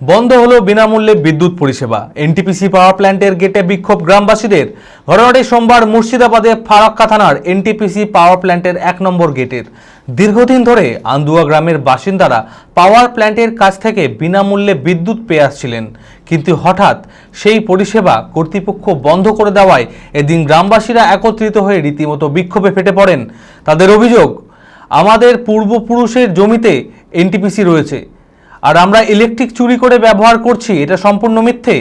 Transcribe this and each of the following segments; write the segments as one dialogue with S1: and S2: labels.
S1: বন্ধ হলো বিনামূল্যে বিদ্যুৎ পরিষেবা। এনটিপিসি পাওয়ার প্ল্যান্টের গেটে বিক্ষোভ গ্রামবাসীদের। ঘটনাটি সোমবার মুর্শিদাবাদে ফারাক্কা থানার এনটিপিসি পাওয়ার প্ল্যান্টের এক নম্বর গেটের। দীর্ঘদিন ধরে আন্দুয়া গ্রামের বাসিন্দারা পাওয়ার প্ল্যান্টের কাছ থেকে বিনামূল্যে বিদ্যুৎ পেয়ে আসছিলেন। কিন্তু হঠাৎ সেই পরিষেবা কর্তৃপক্ষ বন্ধ করে দেওয়ায় এদিন গ্রামবাসীরা একত্রিত হয়ে রীতিমতো বিক্ষোভে ফেটে পড়েন। তাদের অভিযোগ, আমাদের পূর্বপুরুষের জমিতে এনটিপিসি রয়েছে। আর আমরা ইলেকট্রিক চুরি করে ব্যবহার করছি, এটা সম্পূর্ণ মিথ্যে।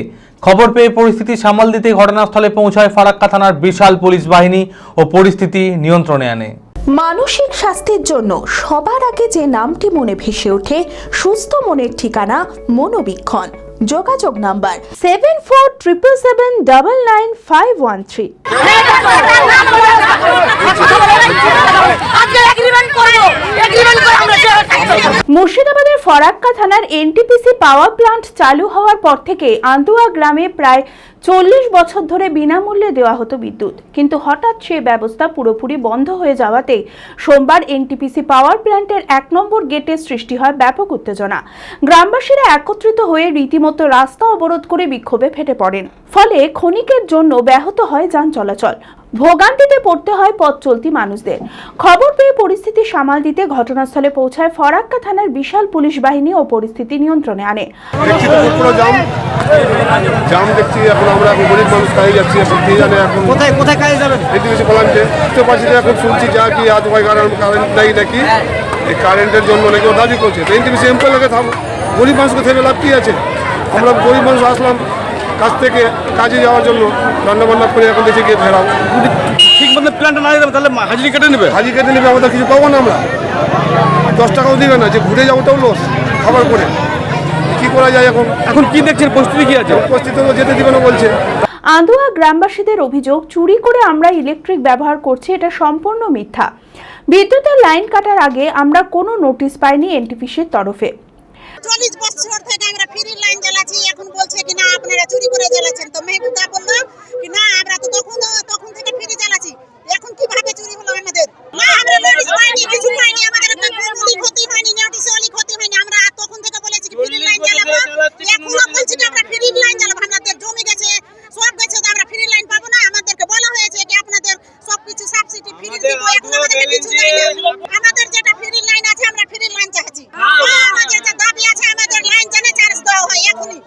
S1: খবর পেয়ে পরিস্থিতি সামাল দিতে ঘটনাস্থলে পৌঁছায় ফারাক্কা থানার বিশাল পুলিশ বাহিনী ও পরিস্থিতি নিয়ন্ত্রণে আনে।
S2: মানসিক স্বাস্থ্যের জন্য সবার আগে যে নামটি মনে ভেসে ওঠে, সুস্থ মনের ঠিকানা মনোবীক্ষণ। যোগাযোগ number seven four triple seven double nine five one three
S3: আজকে এগ্রিমেন্ট করব এগ্রিমেন্ট করে আমরা জেলে থাকব
S2: মুর্শিদাবাদের ফরাক্কা থানার এনটিপিসি পাওয়ার প্লান্ট চালু হওয়ার পর থেকে আন্দুয়া গ্রামে প্রায় চল্লিশ বছর ধরে বিনামূল্যে দেওয়া হতো বিদ্যুৎ। কিন্তু হঠাৎ সে ব্যবস্থা পুরোপুরি বন্ধ হয়ে যাওয়াতে সোমবার এনটিপিসি পাওয়ার প্ল্যান্টের এক নম্বর গেটে সৃষ্টি হয় ব্যাপক উত্তেজনা। গ্রামবাসীরা একত্রিত হয়ে রীতিমতো রাস্তা অবরোধ করে বিক্ষোভে ফেটে পড়েন। ফলে ক্ষণিকের জন্য ব্যাহত হয় যান চলাচল। ভোগান্তিতে পড়তে হয় পথ চলতি মানুষদের। খবর পেয়ে পরিস্থিতি সামাল দিতে ঘটনাস্থলে পৌঁছায় ফরাক্কা থানার বিশাল পুলিশ বাহিনী ও পরিস্থিতি নিয়ন্ত্রণে আনে।
S4: দেখছি জাম। জাম দেখছি এখন আমরা এখন গরিব মানুষ কাজে যাচ্ছি এখন কে জানে এখন
S5: কোথায় কোথায় কাজে যাবেন
S4: এই জিনিস বললাম যে বুঝতে পারছি যে এখন শুনছি যা কি আজ কারণ কারেন্ট নেই নাকি? এই কারেন্টের জন্য নাকি ও দাবি করছে। তো এই লাগে গরিব মানুষকে থেকে লাভ কি আছে? আমরা গরিব মানুষ আসলাম। কাজ থেকে কাজে যাওয়ার জন্য রান্না বান্না করে এখন দেখে গিয়ে ফেরাও।
S5: ঠিক মতো প্ল্যানটা না দেবে তাহলে হাজিরি কেটে নেবে?
S4: হাজি কেটে নেবে আমাদের কিছু পাবো না আমরা। দশ টাকাও দিবে না যে ঘুরে যাব তাও লস খাবার করে। কি করা যায় এখন?
S5: এখন কি দেখছেন? পরিস্থিতি কি আছে?
S4: উপস্থিত তো যেতে দিবে না বলছে।
S2: আন্দোয়া গ্রামবাসীদের অভিযোগ চুরি করে আমরা ইলেকট্রিক ব্যবহার করছি এটা সম্পূর্ণ মিথ্যা। বিদ্যুতের লাইন কাটার আগে আমরা কোনো নোটিশ পাইনি এনটিপিসির তরফে।
S3: চল্লিশ বছর থেকে আমরা ফ্রি লাইন জ্বালাচ্ছি এখন বলছে কি না আপনারা চুরি করে জ্বালাচ্ছেন তো মেহবুদা বলল কি না আমরা তো তখন তখন থেকে ফ্রি জ্বালাচ্ছি এখন কীভাবে চুরি হলো আমাদের না আমরা নোটিশ পাইনি কিছু পাইনি আমাদের একটা কোনো ক্ষতি হয়নি নোটিশ অলি ক্ষতি হয়নি আমরা তখন থেকে বলেছি কি ফ্রি লাইন জ্বালাবো এখনও বলছি কি আমরা ফ্রি লাইন জ্বালাবো আমাদের জমি গেছে সব গেছে তো আমরা ফ্রি লাইন পাবো না আমাদেরকে বলা হয়েছে কি আপনাদের সবকিছু সাবসিডি ফ্রি দিব এখন আমাদেরকে কিছু দেয় না আমাদের যেটা ফ্রি লাইন আছে আমরা ফ্রি লাইন চাচ্ছি আমাদের যে দাবি আছে আমাদের লাইন জেনে চার্জ দেওয়া হয় এখনই।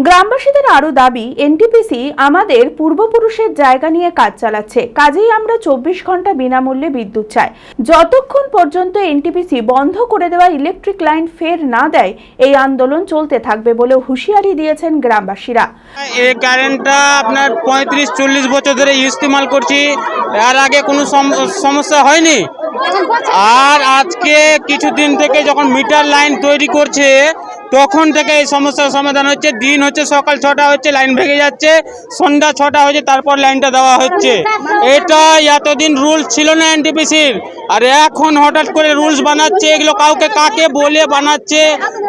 S2: গ্রামবাসীদের আরও দাবি এনটিপিসি আমাদের পূর্বপুরুষের জায়গা নিয়ে কাজ চালাচ্ছে। কাজেই আমরা চব্বিশ ঘণ্টা বিনামূল্যে বিদ্যুৎ চাই। যতক্ষণ পর্যন্ত এনটিপিসি বন্ধ করে দেওয়া ইলেকট্রিক লাইন ফের না দেয়, এই আন্দোলন চলতে থাকবে বলে হুঁশিয়ারি দিয়েছেন গ্রামবাসীরা।
S6: এই কারেন্টটা আপনার পঁয়ত্রিশ, চল্লিশ বছর ধরে ইস্তেমাল করছি। এর আগে কোনো সম- সমস্যা হয়নি। আর আজকে কিছুদিন থেকে যখন মিটার লাইন তৈরি করছে তখন থেকে এই সমস্যার সমাধান হচ্ছে। দিন হচ্ছে, সকাল ছটা হচ্ছে, লাইন ভেঙে যাচ্ছে। সন্ধ্যা ছটা হচ্ছে তারপর লাইনটা দেওয়া হচ্ছে। এটা এতদিন রুলস ছিল না এনটিপিসির আর এখন হঠাৎ করে রুলস বানাচ্ছে, এগুলো কাউকে কাকে বলে বানাচ্ছে,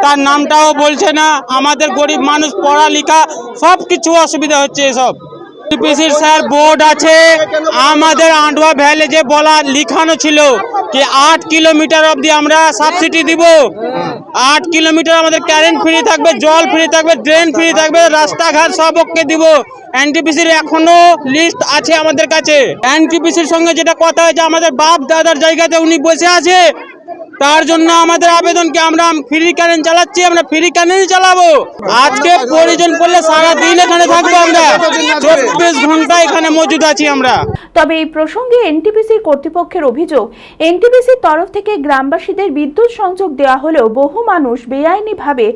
S6: তার নামটাও বলছে না। আমাদের গরিব মানুষ, পড়ালেখা সব কিছু অসুবিধা হচ্ছে এসব। টিপিসির স্যার বোর্ড আছে। আমাদের আন্ডুয়া ভ্যালি বলা, লিখানো ছিল, যে আট কিলোমিটার অবধি আমরা সাবসিডি দিব। আট কিলোমিটার আমাদের কারেন্ট ফ্রি থাকবে, জল ফ্রি থাকবে ড্রেন ফ্রি থাকবে, রাস্তাঘাট সব ওকে দিব। এনটিপিসির এখনও লিস্ট আছে আমাদের কাছে। এনটিপিসির সঙ্গে যেটা কথা হয়েছে, আমাদের বাপ দাদার জায়গাতে উনি বসে আছে। তার জন্য আমাদের আবেদন কি আমরা ফ্রি কারেন্ট চালাচ্ছি, আমরা ফ্রি কারেন্ট চালাবো। আজকে প্রয়োজন পড়লে সারা দিন এখানে থাকব আমরা। চব্বিশ ঘণ্টা এখানে মজুদ আছি আমরা।
S2: তবে এই প্রসঙ্গে এনটিপিসির কর্তৃপক্ষের অভিযোগ এনটিপিসির তরফ থেকে গ্রামবাসীদের বিদ্যুৎ সংযোগ দেওয়া হলেও বহু মানুষ বেআইনিভাবে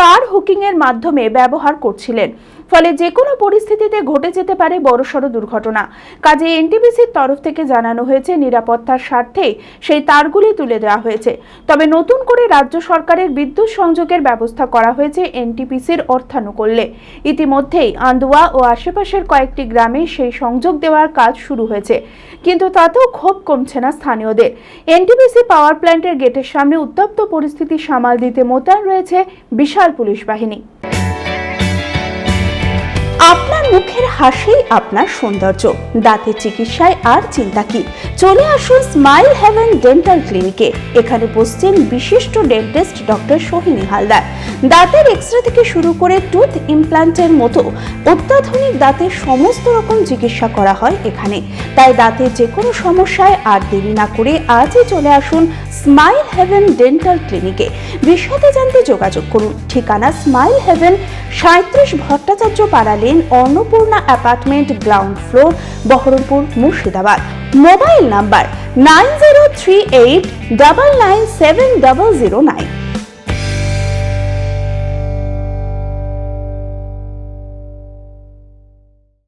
S2: তার হুকিংয়ের মাধ্যমে ব্যবহার করছিলেন। ফলে যে কোনো পরিস্থিতিতে ঘটে যেতে পারে বড়সড় দুর্ঘটনা। কাজে এনটিপিসির তরফ থেকে জানানো হয়েছে, নিরাপত্তার স্বার্থে সেই তারগুলি তুলে দেওয়া হয়েছে। তবে নতুন করে রাজ্য সরকারের বিদ্যুৎ সংযোগের ব্যবস্থা করা হয়েছে এনটিপিসির অর্থানুকূল্যে। ইতিমধ্যেই আন্দোয়া ও আশেপাশের কয়েকটি গ্রামে সেই সংযোগ দেওয়ার কাজ শুরু হয়েছে। কিন্তু তাতেও ক্ষোভ কমছে না স্থানীয়দের। এনটিপিসি পাওয়ার প্ল্যান্টের গেটের সামনে উত্তপ্ত পরিস্থিতি সামাল দিতে মোতায়েন রয়েছে বিশাল পুলিশ বাহিনী। মুখের হাসিই আপনার সৌন্দর্য। দাঁতের চিকিৎসায় আর চিন্তা কি? চলে আসুন স্মাইল হেভেন ডেন্টাল ক্লিনিকে এখানে বসছেন বিশিষ্ট ডেন্টিস্ট ডক্টর সোহিনী হালদার। দাঁতের এক্সরে থেকে শুরু করে টুথ ইমপ্ল্যান্টের মতো অত্যাধুনিক দাঁতের সমস্ত রকম চিকিৎসা করা হয় এখানে। তাই দাঁতের যে কোনো সমস্যায় আর দেরি না করে আজই চলে আসুন স্মাইল হেভেন ডেন্টাল ক্লিনিকে বিশদে জানতে যোগাযোগ করুন। ঠিকানা স্মাইল হেভেন সাঁত্রিশ Bhattacharya Para lane Annapurna apartment ground floor, Baharampur Murshidabad. Mobile number nine zero three eight double nine seven double zero nine.